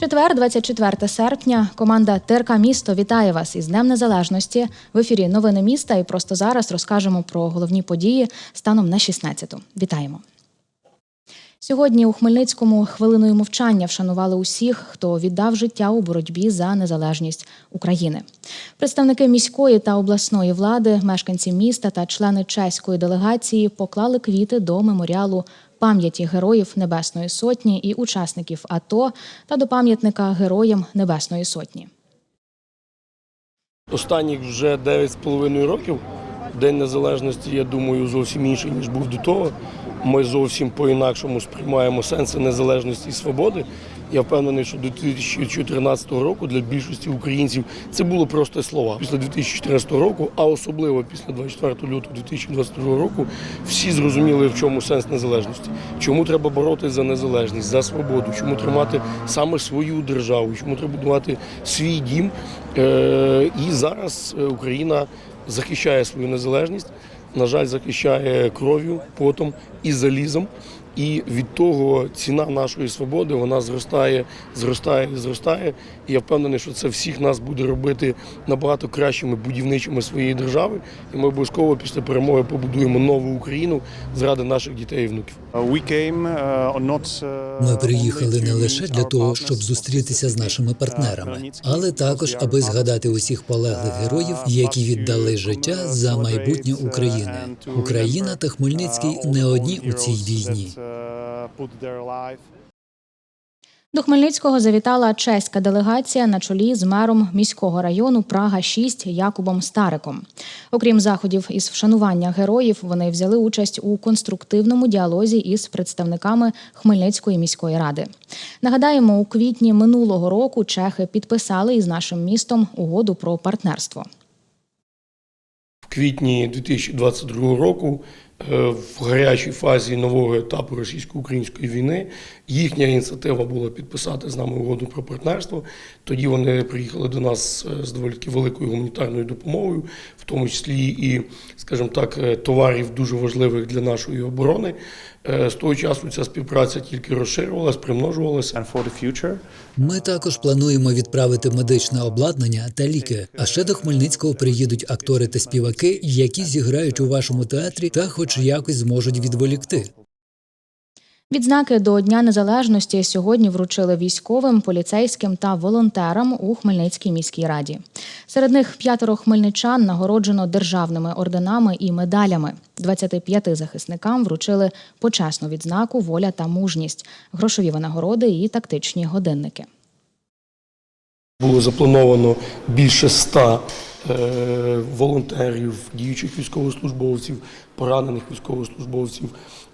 Четвер, 24 серпня. Команда ТРК Місто вітає вас із Днем Незалежності. В ефірі Новини міста. І просто зараз розкажемо про головні події станом на 16-ту. Вітаємо. Сьогодні у Хмельницькому хвилиною мовчання вшанували усіх, хто віддав життя у боротьбі за незалежність України. Представники міської та обласної влади, мешканці міста та члени чеської делегації поклали квіти до меморіалу пам'яті героїв Небесної Сотні і учасників АТО та до пам'ятника Героям Небесної Сотні. Останніх вже 9,5 років День Незалежності, я думаю, зовсім інший, ніж був до того. Ми зовсім по-інакшому сприймаємо сенси незалежності і свободи. Я впевнений, що до 2014 року для більшості українців це було просто слова. Після 2014 року, а особливо після 24 лютого 2022 року, всі зрозуміли, в чому сенс незалежності, чому треба боротися за незалежність, за свободу, чому тримати саме свою державу, чому треба будувати свій дім. Е, І зараз е, Україна захищає свою незалежність. На жаль, захищає кров'ю, потом і залізом. І від того ціна нашої свободи вона зростає, зростає, зростає. І я впевнений, що це всіх нас буде робити набагато кращими будівничими своєї держави. І ми обов'язково після перемоги побудуємо нову Україну заради наших дітей і внуків. Uh, uh, Ми приїхали не лише для того, щоб зустрітися з нашими uh, партнерами, але також аби згадати усіх полеглих героїв, які віддали життя за майбутнє України. Україна та Хмельницький не одні у цій війні. Uh, put their life До Хмельницького завітала чеська делегація на чолі з мером міського району Прага 6 Якубом Стариком. Окрім заходів із вшанування героїв, вони взяли участь у конструктивному діалозі із представниками Хмельницької міської ради. Нагадаємо, у квітні минулого року чехи підписали із нашим містом угоду про партнерство. В квітні 2022 року, е, в гарячій фазі нового етапу російсько-української війни, їхня ініціатива була підписати з нами угоду про партнерство. Тоді вони приїхали до нас е, з доволі таки великою гуманітарною допомогою, в тому числі і, скажімо так, е, товарів дуже важливих для нашої оборони. Е, З того часу ця співпраця тільки розширювалась, примножувалася. Ми також плануємо відправити медичне обладнання та ліки. А ще до Хмельницького приїдуть актори та співаки, які зіграють у вашому театрі та хоч якось зможуть відволікти. Відзнаки до Дня Незалежності сьогодні вручили військовим, поліцейським та волонтерам у Хмельницькій міській раді. Серед них п'ятеро хмельничан нагороджено державними орденами і медалями. 25 захисникам вручили почесну відзнаку Воля та мужність, грошові винагороди і тактичні годинники. Було заплановано більше ста волонтерів, діючих військовослужбовців, поранених військовослужбовців.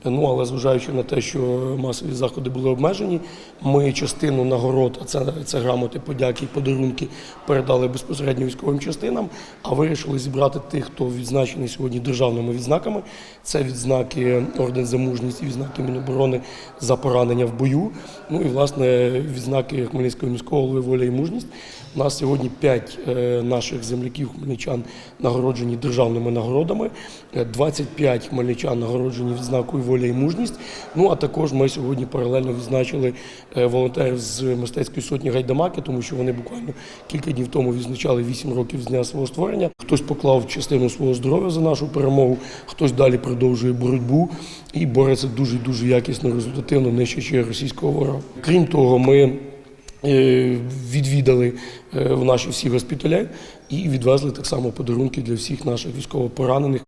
Ну але зважаючи на те, що масові заходи були обмежені, ми частину нагород, а це, це грамоти, подяки і подарунки, передали безпосередньо військовим частинам, а вирішили зібрати тих, хто відзначений сьогодні державними відзнаками. Це відзнаки орден за мужність і відзнаки Міноборони за поранення в бою. Ну і власне відзнаки Хмельницького міського голови воля і мужність. У нас сьогодні п'ять е, наших земляків хмельничан нагороджені державними нагородами, е, 25 хмельничан нагороджені відзнакою воля і мужність. Ну а також ми сьогодні паралельно відзначили е, волонтерів з мистецької сотні гайдамаки, тому що вони буквально кілька днів тому відзначали 8 років з дня свого створення. Хтось поклав частину свого здоров'я за нашу перемогу, хтось далі продовжує боротьбу і бореться дуже дуже якісно, результативно, нищачи російського ворога. Крім того, ми е, відвідали е, в наші всі госпіталі і відвезли так само подарунки для всіх наших військовополонених.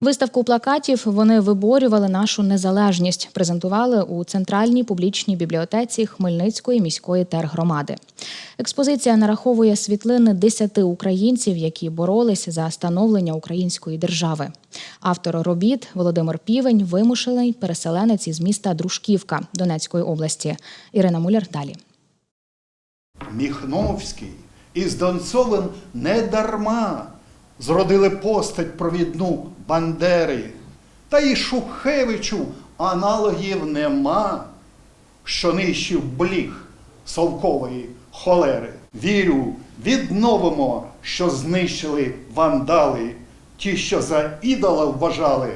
Виставку плакатів вони виборювали нашу незалежність, презентували у центральній публічній бібліотеці Хмельницької міської тергромади. Експозиція нараховує світлини десяти українців, які боролись за становлення української держави. Автор робіт Володимир Півень, вимушений переселенець із міста Дружківка Донецької області. Ірина Муляр далі. Міхновський із Донцовим не дарма зродили постать провідну Бандери. Та й Шухевичу аналогів нема. що нищив бліг совкової холери. Вірю, відновимо, що знищили вандали, ті, що за ідола вважали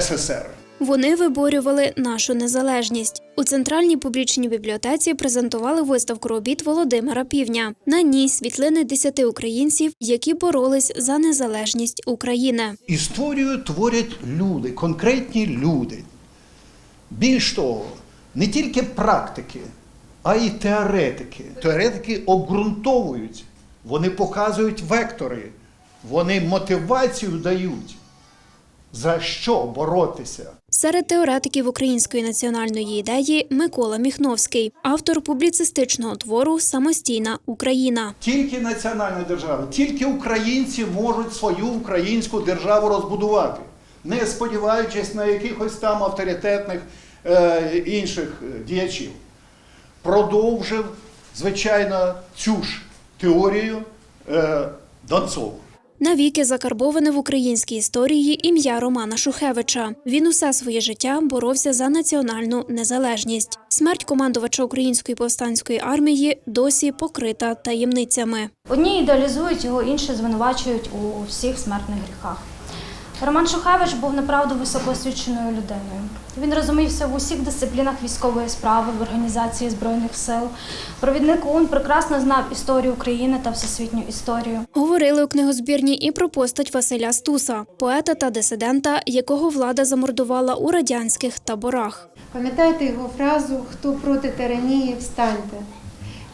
СССР. Вони виборювали нашу незалежність. У центральній публічній бібліотеці презентували виставку робіт Володимира Півня. На ній світлини десяти українців, які боролись за незалежність України. Історію творять люди, конкретні люди. Більш того, не тільки практики, а й теоретики. Теоретики обґрунтовують, вони показують вектори, вони мотивацію дають, за що боротися. Серед теоретиків української національної ідеї Микола Міхновський, автор публіцистичного твору Самостійна Україна. Тільки національна держава, тільки українці можуть свою українську державу розбудувати, не сподіваючись на якихось там авторитетних е, інших е, діячів. Продовжив, звичайно, цю ж теорію е, Донцов. Навіки закарбоване в українській історії ім'я Романа Шухевича. Він усе своє життя боровся за національну незалежність. Смерть командувача української повстанської армії досі покрита таємницями. Одні ідеалізують його, інші звинувачують у всіх смертних гріхах. Роман Шухевич був направду високоосвіченою людиною. Він розумівся в усіх дисциплінах військової справи, в організації збройних сил. Провідник ОУН прекрасно знав історію України та всесвітню історію. Говорили у книгозбірні і про постать Василя Стуса, поета та дисидента, якого влада замордувала у радянських таборах. Пам'ятаєте його фразу Хто проти тиранії, встаньте.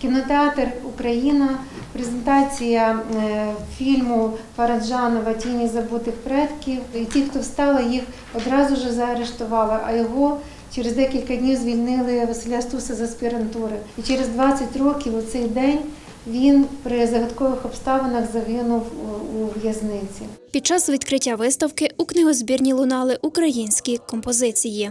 Кінотеатр Україна, презентація е, фільму Фараджанова Тіні забутих предків. І ті, хто встали, їх одразу ж заарештували, а його через декілька днів звільнили Василя Стуса з аспірантури. І через 20 років у цей день він при загадкових обставинах загинув у- у в'язниці. Під час відкриття виставки у книгозбірні лунали українські композиції.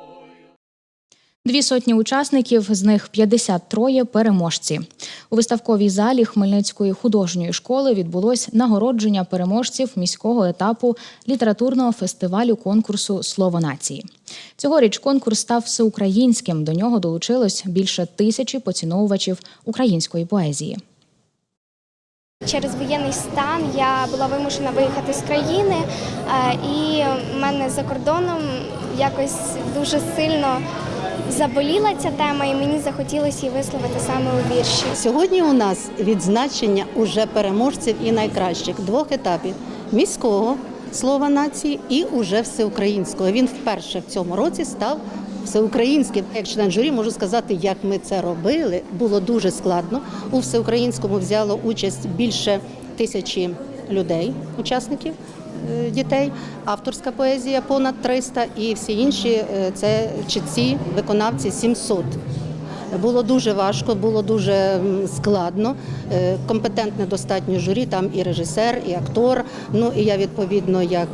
Дві сотні учасників, з них 53 – переможці. У виставковій залі Хмельницької художньої школи відбулось нагородження переможців міського етапу літературного фестивалю конкурсу Слово нації. Цьогоріч конкурс став всеукраїнським. До нього долучилось більше тисячі поціновувачів української поезії. Через воєнний стан я була вимушена виїхати з країни, е, і мене за кордоном якось дуже сильно заболіла ця тема, і мені захотілося її висловити саме у вірші. Сьогодні у нас відзначення уже переможців і найкращих двох етапів міського слова нації і уже всеукраїнського. Він вперше в цьому році став всеукраїнським. Як член журі можу сказати, як ми це робили. Було дуже складно. У всеукраїнському взяло участь більше тисячі людей, учасників. Е, Дітей, авторська поезія понад 300 і всі інші е, це читці, виконавці 700. Було дуже важко, було дуже складно. Е, Компетентне достатньо журі, там і режисер, і актор. Ну і я відповідно як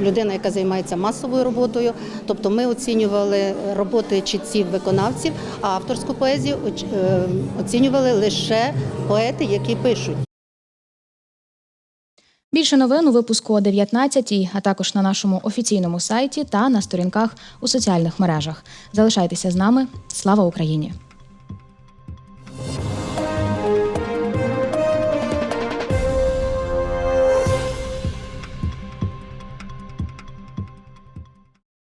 людина, яка займається масовою роботою. Тобто ми оцінювали роботи читців, виконавців, а авторську поезію оцінювали лише поети, які пишуть. Більше новин у випуску о 19 а також на нашому офіційному сайті та на сторінках у соціальних мережах. Залишайтеся з нами. Слава Україні!